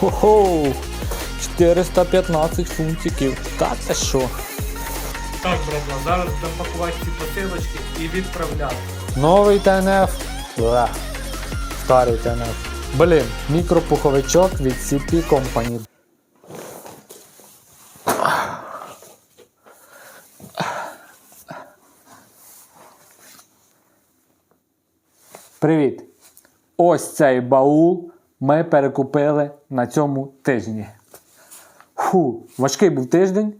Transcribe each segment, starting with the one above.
Хо-хо! 415 фунтиків. Та це що? Так, братва, зараз будемо пакувати ці посилочки і відправляти. Новий ТНФ. Бля. Старий ТНФ. Блін, мікропуховичок від CP Company. Привіт! Ось цей баул ми перекупили на цьому тижні. Фу, важкий був тиждень.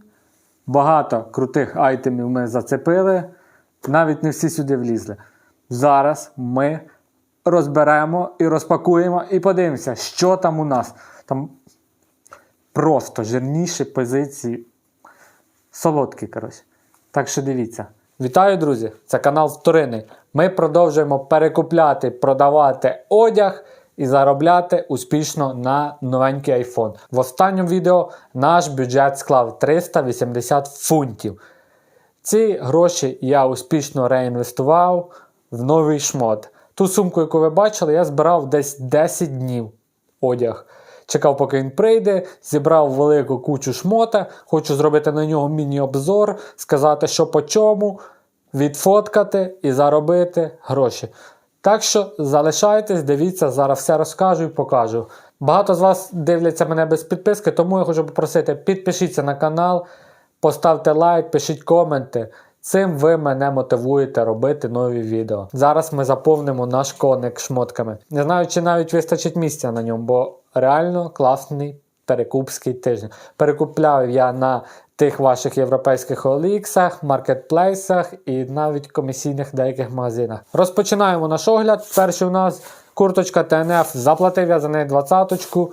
Багато крутих айтемів ми зацепили. Навіть не всі сюди влізли. Зараз ми розберемо і розпакуємо і подивимося, що там у нас. Там просто жирніші позиції. Солодкі, коротше. Так що дивіться. Вітаю, друзі! Це канал Вторинний. Ми продовжуємо перекупляти, продавати одяг і заробляти успішно на новенький iPhone. В останньому відео наш бюджет склав 380 фунтів. Ці гроші я успішно реінвестував в новий шмот. Ту сумку, яку ви бачили, я збирав десь 10 днів одяг. Чекав, поки він прийде, зібрав велику кучу шмота, хочу зробити на нього міні-обзор, сказати, що по чому, відфоткати і заробити гроші. Так що залишайтесь, дивіться, зараз все розкажу і покажу. Багато з вас дивляться мене без підписки, тому я хочу попросити, підпишіться на канал, поставте лайк, пишіть коменти. Цим ви мене мотивуєте робити нові відео. Зараз ми заповнимо наш коник шмотками. Не знаю, чи навіть вистачить місця на ньому, бо реально класний перекупський тиждень. Перекупляв я на тих ваших європейських оліксах, маркетплейсах і навіть комісійних деяких магазинах. Розпочинаємо наш огляд. Перший у нас курточка ТНФ. Заплатив я за неї двадцяточку.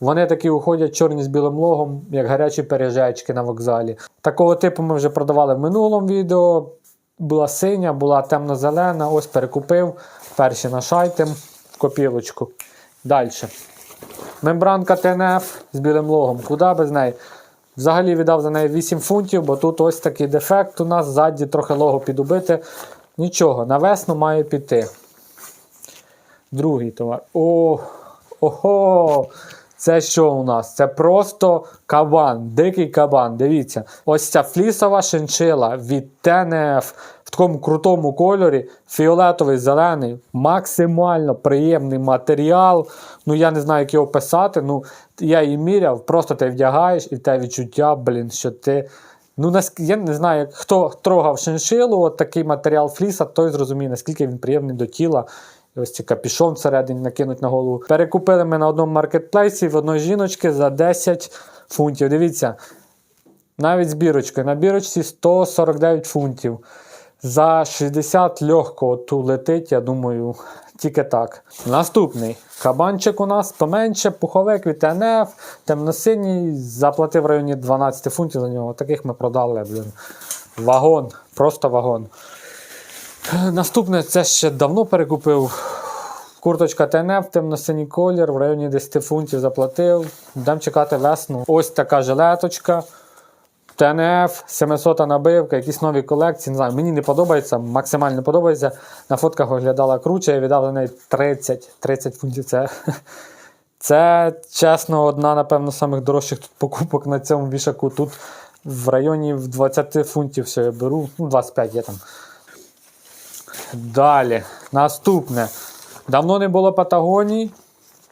Вони такі уходять чорні з білим логом, як гарячі пиріжечки на вокзалі. Такого типу ми вже продавали в минулому відео. Була синя, була темно-зелена. Ось перекупив. Перший наш айтем. Копілочку. Далі. Мембранка ТНФ з білим логом. Куди без неї? Взагалі віддав за неї 8 фунтів, бо тут ось такий дефект у нас, ззаді трохи лого підубити. Нічого, на весну має піти. Другий товар. О, ого! Це що у нас? Це просто кабан, дикий кабан. Дивіться. Ось ця флісова шиншила від ТНФ в такому крутому кольорі, фіолетовий, зелений, максимально приємний матеріал. Ну, я не знаю, як його писати. Ну, я її міряв, просто ти вдягаєш і те відчуття, блін, що ти. Ну, я не знаю, хто трогав шиншилу, от такий матеріал фліса, той зрозуміє, наскільки він приємний до тіла. Ось цей капішон всередині накинуть на голову. Перекупили ми на одному маркетплейсі в одної жіночки за 10 фунтів. Дивіться, навіть з бірочкою. На бірочці 149 фунтів. За 60 легко ту летить, я думаю, тільки так. Наступний кабанчик у нас поменше, пуховик від ТНФ, темно-синій, заплатив в районі 12 фунтів за нього. Таких ми продали, блін. Вагон, просто вагон. Наступне це ще давно перекупив. Курточка ТНФ, темно-синій колір, в районі 10 фунтів заплатив. Будемо чекати весну. Ось така жилеточка. ТНФ, 700 набивка, якісь нові колекції. Не знаю, мені не подобається, максимально не подобається. На фотках виглядала круче, я віддав за неї 30 30 фунтів. Це, це чесно, одна, напевно, з самих дорожчих тут покупок на цьому вішаку. Тут в районі в 20 фунтів все я беру. Ну, 25 є там. Далі. Наступне. Давно не було Патагонії.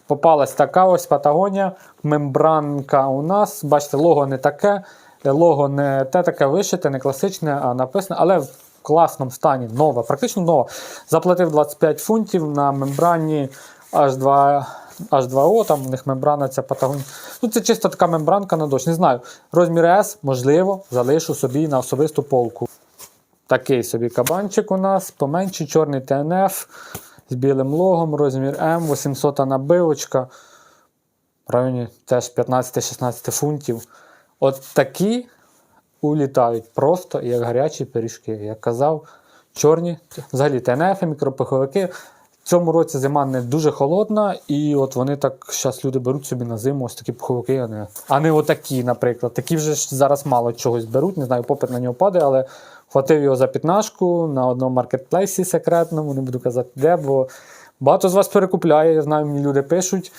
Попалась така ось Патагонія. Мембранка у нас. Бачите, лого не таке. Лого не те таке вишите, не класичне, а написане, але в класному стані. Нова, практично нова. Заплатив 25 фунтів на мембрані H2. H2O, там у них мембрана ця Патагонія. Ну, це чисто така мембранка на дощ. Не знаю. Розмір S, можливо, залишу собі на особисту полку. Такий собі кабанчик у нас, поменший чорний ТНФ з білим логом, розмір М, 800 набивочка. В районі теж 15-16 фунтів. От такі улітають просто як гарячі пиріжки. Як казав, чорні, взагалі ТНФ, мікропиховики. В цьому році зима не дуже холодна, і от вони так зараз люди беруть собі на зиму ось такі пуховики, а не, а не отакі, наприклад. Такі вже зараз мало чогось беруть, не знаю, попит на нього падає, але хватив його за п'ятнашку на одному маркетплейсі секретному, не буду казати де, бо багато з вас перекупляє. Я знаю, мені люди пишуть.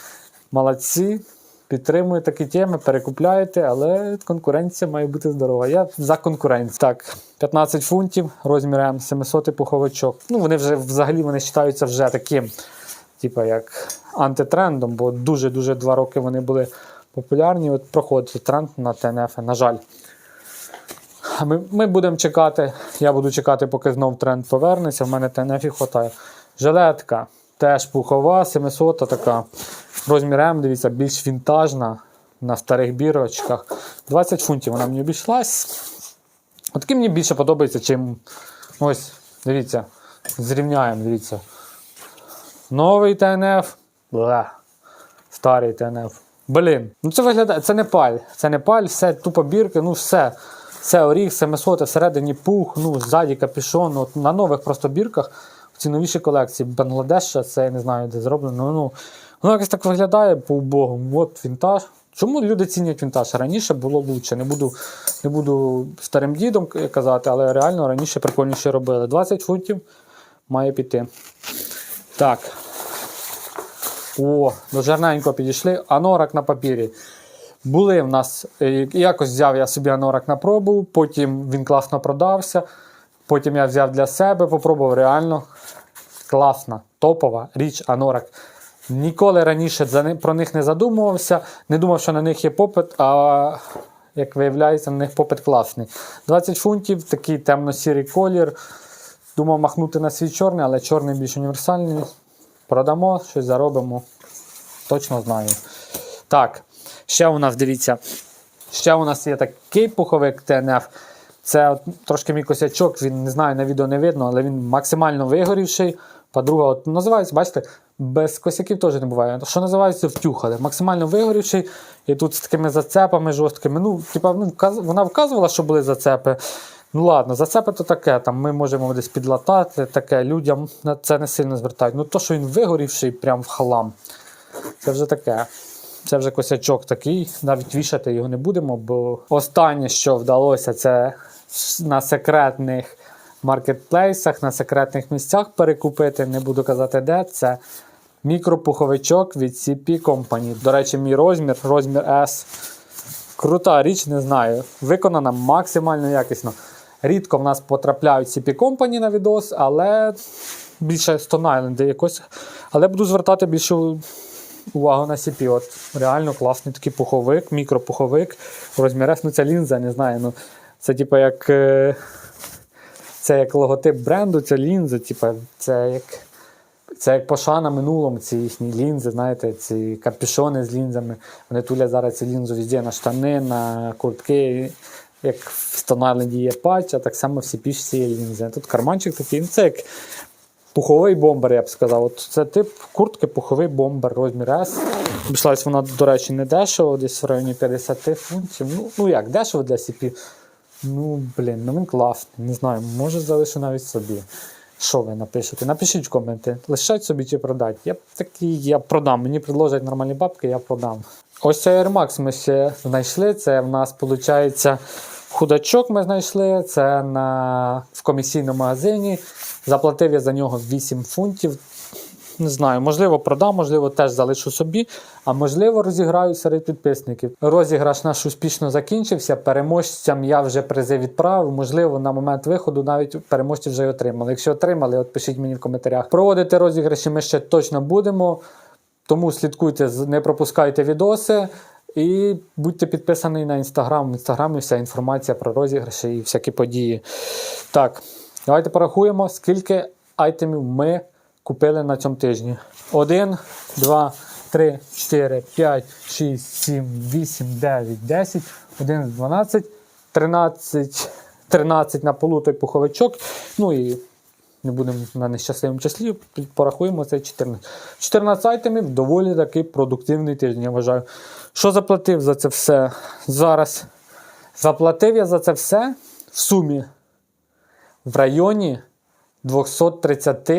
Молодці, підтримую такі теми, перекупляєте, але конкуренція має бути здорова. Я за конкуренцію. Так, 15 фунтів, розмір М, 700 пуховичок. Ну, вони вже взагалі вони вважаються вже таким, типу, як антитрендом, бо дуже-дуже два роки вони були популярні. От проходить тренд на ТНФ, на жаль. Ми, ми будемо чекати. Я буду чекати, поки знов тренд повернеться. В мене ТНФ і хватає. Жилетка теж пухова, 700 така. Розмір М, дивіться, більш вінтажна на старих бірочках. 20 фунтів вона мені обійшлась. Отакі мені більше подобається, чим ось, дивіться, зрівняємо, дивіться. Новий ТНФ. Бле. Старий ТНФ. Блін, ну це виглядає, це не паль. Це не паль, все тупо бірки, ну все. Все оріг, 700, всередині пух, ну, ззаді капюшон. От на нових просто бірках, в ці новіші колекції Бангладеша, це я не знаю, де зроблено. Ну, воно якось так виглядає по убогому. От вінтаж. Чому люди цінять вінтаж? Раніше було лучше. Не буду, не буду старим дідом казати, але реально раніше прикольніше робили. 20 фунтів має піти. Так. О, до жарненько підійшли. Анорак на папірі. Були в нас, е, якось взяв я собі анорак на пробу, потім він класно продався. Потім я взяв для себе, попробував реально класна, топова річ анорак. Ніколи раніше про них не задумувався, не думав, що на них є попит, а як виявляється, на них попит класний. 20 фунтів, такий темно-сірий колір. Думав махнути на свій чорний, але чорний більш універсальний. Продамо, щось заробимо. Точно знаю. Так, ще у нас дивіться. Ще у нас є такий пуховик ТНФ. Це от трошки мій косячок, він не знаю, на відео не видно, але він максимально вигорівший. Подруга, от називається, бачите, без косяків теж не буває. Що називається втюхали. Максимально вигорівший. І тут з такими зацепами жорсткими. Ну, типа, ну, вона вказувала, що були зацепи. Ну ладно, зацепи то таке, там ми можемо десь підлатати, таке людям на це не сильно звертають. Ну то, що він вигорівший прям в халам, це вже таке. Це вже косячок такий, навіть вішати його не будемо, бо останнє, що вдалося, це на секретних маркетплейсах, на секретних місцях перекупити. Не буду казати де. Це мікропуховичок від CP Company. До речі, мій розмір, розмір S. Крута річ, не знаю. Виконана максимально якісно. Рідко в нас потрапляють CP Company на відос, але більше Stone Island якось. Але буду звертати більше увагу на CP. От реально класний такий пуховик, мікропуховик. Розмір S, ну це лінза, не знаю. Ну, це типу як. е, Це як логотип бренду, це лінза, типу, це як. Це як пошана минулому, ці їхні лінзи, знаєте, ці капюшони з лінзами. Вони тулять зараз ці лінзу везде на штани, на куртки. Як в Стонайленді є патч, а так само всі пішці є лінзи. Тут карманчик такий, ну це як пуховий бомбер, я б сказав. От це тип куртки, пуховий бомбер, розмір S. Обійшлась вона, до речі, не дешево, десь в районі 50 фунтів. Ну, ну як, дешево для CP? Ну, блін, ну він класний. Не знаю, може залишу навіть собі. Що ви напишете? Напишіть коменти, лишать собі чи продать. Я такий, я продам. Мені предложать нормальні бабки, я продам. Ось цей Air Max ми ще знайшли. Це в нас виходить худачок. Ми знайшли. Це на, в комісійному магазині. Заплатив я за нього 8 фунтів. Не знаю, можливо, продам, можливо, теж залишу собі, а можливо, розіграю серед підписників. Розіграш наш успішно закінчився. Переможцям я вже призи відправив. Можливо, на момент виходу навіть переможці вже й отримали. Якщо отримали, от пишіть мені в коментарях. Проводити розіграші ми ще точно будемо. Тому слідкуйте, не пропускайте відоси. І будьте підписані на інстаграм. В інстаграмі вся інформація про розіграші і всякі події. Так, давайте порахуємо, скільки айтемів ми купили на цьому тижні. 1, 2, 3, 4, 5, 6, 7, 8, 9, 10, 11, 12, 13, 13 на полу той пуховичок. Ну і не будемо на нещасливому числі, порахуємо це 14. 14 айтемів доволі такий продуктивний тиждень, я вважаю. Що заплатив за це все зараз? Заплатив я за це все в сумі в районі 230,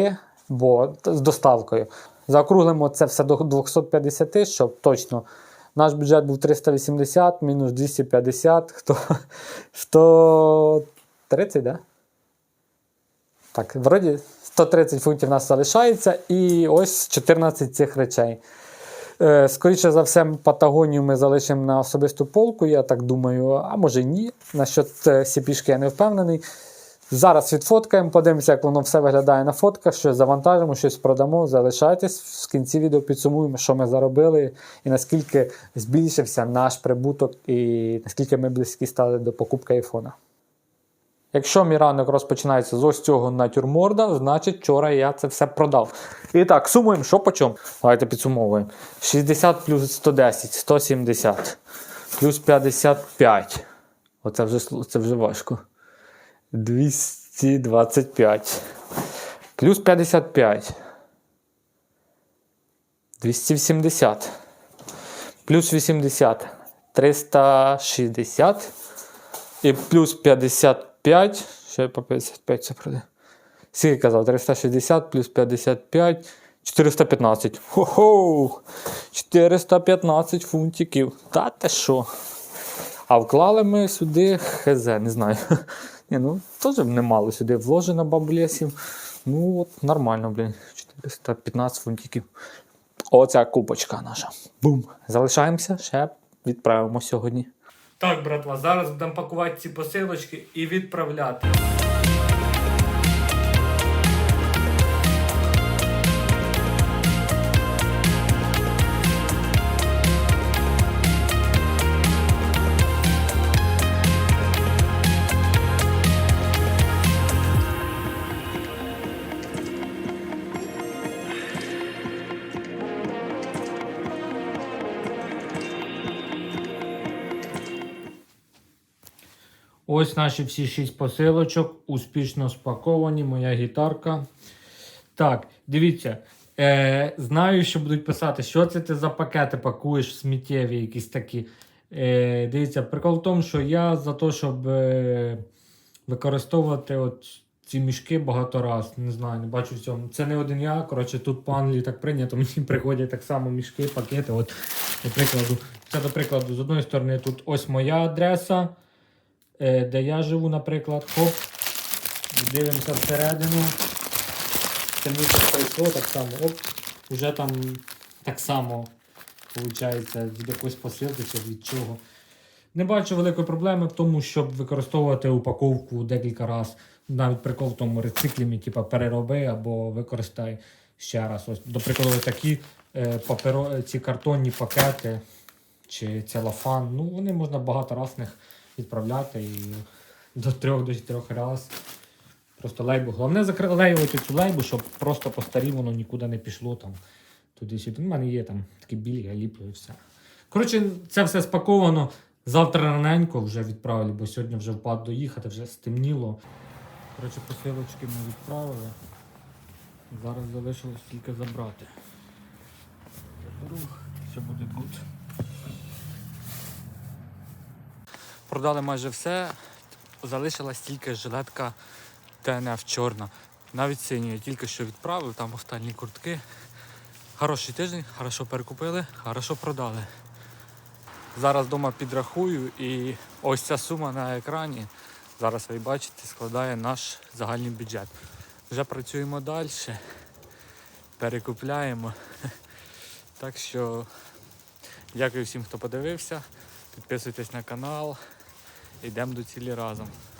бо з доставкою. Заокруглимо це все до 250, щоб точно. Наш бюджет був 380, мінус 250, хто, 130, да? Так, вроді 130 фунтів у нас залишається, і ось 14 цих речей. Е, Скоріше за все, Патагонію ми залишимо на особисту полку, я так думаю, а може ні. Насчет е, сіпішки я не впевнений. Зараз відфоткаємо, подивимося, як воно все виглядає на фотках, щось завантажимо, щось продамо. Залишайтесь. В кінці відео підсумуємо, що ми заробили і наскільки збільшився наш прибуток, і наскільки ми близькі стали до покупки айфона. Якщо мій ранок розпочинається з ось цього натюрморда, значить вчора я це все продав. І так, сумуємо, що по чому. Давайте підсумовуємо. 60 плюс 110, 170, плюс 55. Оце вже, це вже важко. 225. Плюс 55. 270. Плюс 80. 360. І плюс 55. Ще по 55 це пройде. Скільки казав? 360 плюс 55. 415. Хо-хо! 415 фунтиків. Та те що? А вклали ми сюди хз, не знаю. Ні, ну теж немало сюди вложено баблесів. Ну, от нормально, блін. 415 фунтиків. Оця купочка наша. Бум. Залишаємося, ще відправимо сьогодні. Так, братва, зараз будемо пакувати ці посилочки і відправляти. Ось наші всі шість посилочок успішно спаковані. Моя гітарка. Так, дивіться. Е, знаю, що будуть писати, що це ти за пакети пакуєш сміттєві якісь такі. Е, дивіться, прикол в тому, що я за те, щоб е, використовувати от ці мішки багато раз. Не знаю, не бачу в цьому. Це не один я. Коротше, тут по Англії так прийнято. Мені приходять так само мішки, пакети. От, до прикладу, це до прикладу, з одної сторони, тут ось моя адреса де я живу, наприклад, хоп. Дивимося всередину. Це мені так прийшло так само. Оп, уже там так само виходить від якоїсь посилки чи від чого. Не бачу великої проблеми в тому, щоб використовувати упаковку декілька разів. Навіть прикол в тому рециклімі, типу перероби або використай ще раз. Ось, до прикладу, такі е, паперо, ці картонні пакети чи целофан. Ну, вони можна багато разів них відправляти і до трьох до чотирьох раз. Просто лейбу. Головне заклеювати цю лейбу, щоб просто по старі воно нікуди не пішло там туди-сюди. У мене є там такі білі, я ліплю і все. Коротше, це все спаковано. Завтра раненько вже відправили, бо сьогодні вже впад доїхати, вже стемніло. Коротше, посилочки ми відправили. Зараз залишилось тільки забрати. Заберу, все буде гуд. Продали майже все. Залишилась тільки жилетка ТНФ чорна. Навіть синю я тільки що відправив, там останні куртки. Хороший тиждень, хорошо перекупили, хорошо продали. Зараз вдома підрахую і ось ця сума на екрані, зараз ви бачите, складає наш загальний бюджет. Вже працюємо далі, перекупляємо. Так що дякую всім, хто подивився. Підписуйтесь на канал. Йдемо до цілі разом.